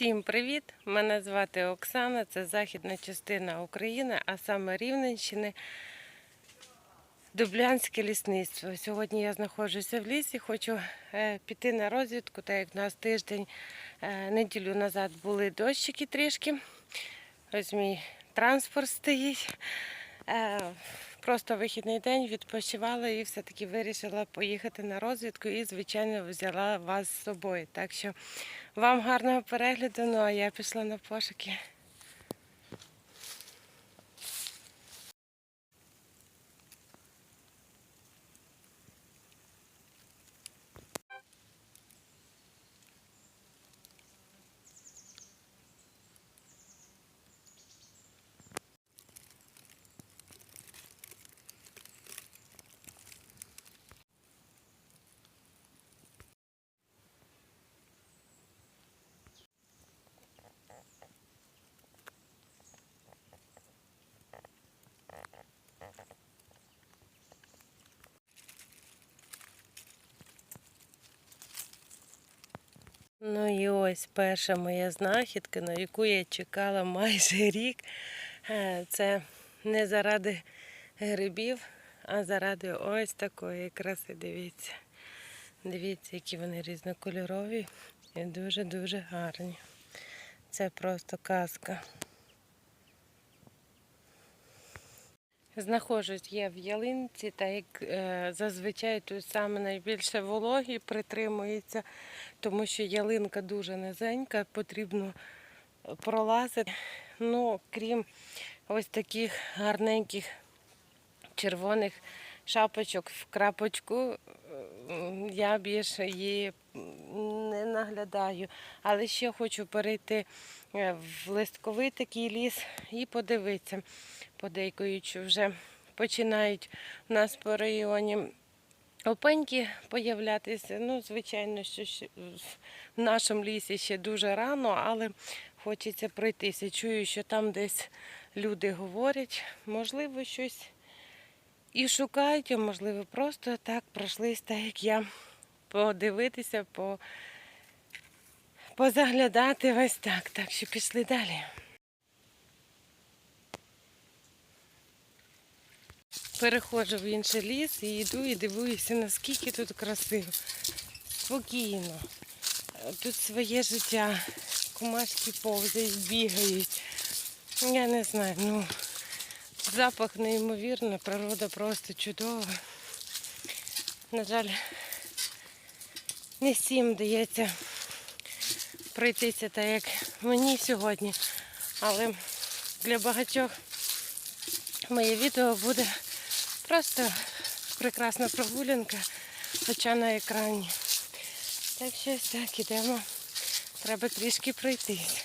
Всім привіт! Мене звати Оксана, це західна частина України, а саме Рівненщини, Дублянське лісництво. Сьогодні я знаходжуся в лісі, хочу е, піти на розвідку, так як у нас тиждень, е, неділю назад були дощики трішки. Ось мій транспорт стоїть. Просто вихідний день відпочивала і все-таки вирішила поїхати на розвідку і, звичайно, взяла вас з собою. Так що вам гарного перегляду, ну а я пішла на пошуки. Ну і ось перша моя знахідка, на яку я чекала майже рік. Е, Це не заради грибів, а заради ось такої краси. Дивіться. Дивіться, які вони різнокольорові і дуже-дуже гарні. Це просто казка. Знаходжусь я в ялинці, та як е, зазвичай тут саме найбільше вологі притримується, тому що ялинка дуже низенька, потрібно пролазити. Ну, крім ось таких гарненьких червоних шапочок в крапочку, е, я більше її не наглядаю. Але ще хочу перейти е, в листковий такий ліс і подивитися. Подейкують, що вже починають у нас по районі опеньки появлятися. Ну, звичайно, що в нашому лісі ще дуже рано, але хочеться пройтися. Чую, що там десь люди говорять, можливо, щось і шукають, а можливо, просто так пройшлись, так як я подивитися, по... позаглядати ось так. Так що пішли далі. Переходжу в інший ліс і йду і дивуюся, наскільки тут красиво. Спокійно. Тут своє життя. Кумашки повзають, бігають. Я не знаю, ну запах неймовірний, природа просто чудова. На жаль, не всім дається пройтися так, як мені сьогодні. Але для багатьох моє відео буде просто прекрасна прогулянка, хоча на екрані. Так що так ідемо. Треба трішки пройтись.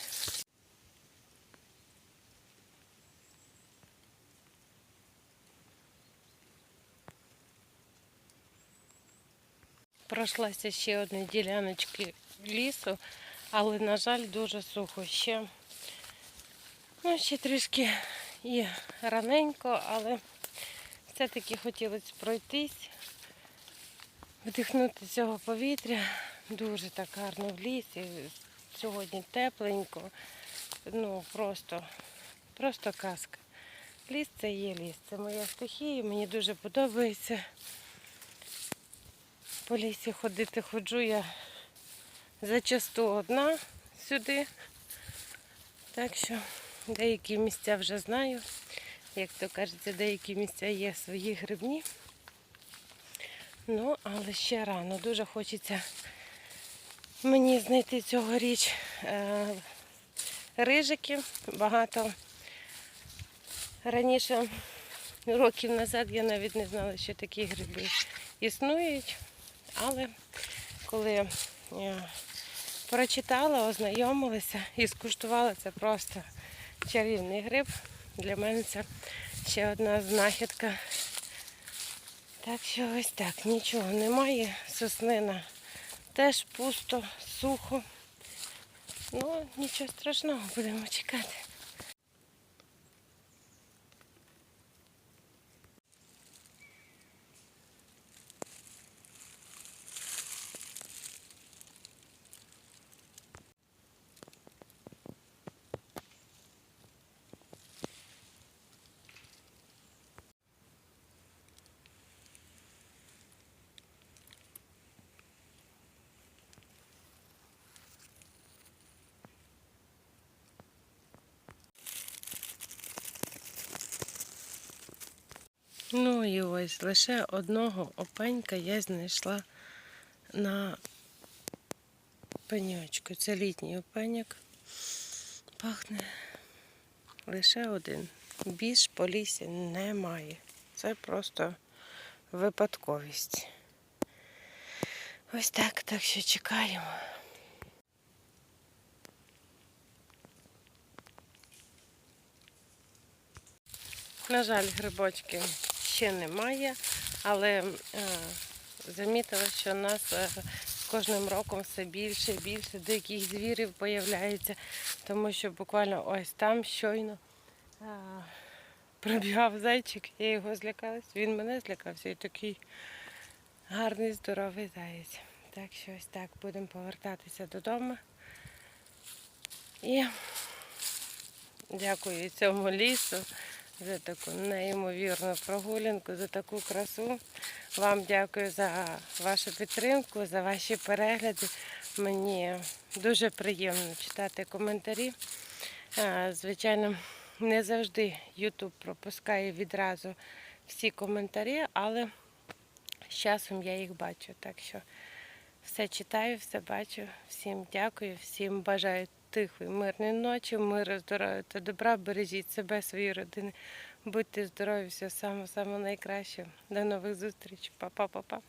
Пройшлася ще одна діляночки лісу, але, на жаль, дуже сухо ще. Ну, ще трішки і раненько, але все-таки хотілося пройтись, вдихнути цього повітря. Дуже так гарно в лісі. Сьогодні тепленько. Ну, просто, просто казка. Ліс це є ліс. Це моя стихія, мені дуже подобається. По лісі ходити ходжу я зачасту одна сюди. Так що деякі місця вже знаю. Як то кажеться, деякі місця є свої грибні. Ну, але ще рано. Дуже хочеться мені знайти цьогоріч е, рижики. Багато раніше, років назад, я навіть не знала, що такі гриби існують. Але коли я прочитала, ознайомилася і скуштувала це просто чарівний гриб. Для мене це ще одна знахідка. Так що ось так, нічого немає. Соснина теж пусто, сухо. Ну, нічого страшного, будемо чекати. Ну і ось лише одного опенька я знайшла на пеньочку. Це літній опеньок. Пахне лише один. Більш по лісі немає. Це просто випадковість. Ось так, так що чекаємо. На жаль, грибочки ще немає, але е, замітила, що у нас е, кожним роком все більше і більше диких звірів появляється, тому що буквально ось там щойно е, пробігав зайчик, я його злякалась, він мене злякався і такий гарний, здоровий заєць. Так що ось так будемо повертатися додому. І дякую цьому лісу за таку неймовірну прогулянку, за таку красу. Вам дякую за вашу підтримку, за ваші перегляди. Мені дуже приємно читати коментарі. Звичайно, не завжди YouTube пропускає відразу всі коментарі, але з часом я їх бачу. Так що все читаю, все бачу. Всім дякую, всім бажаю тихої, мирної ночі, миру, здоров'я та добра. Бережіть себе, свої родини. Будьте здорові, все саме, саме найкраще. До нових зустрічей. Па-па-па-па.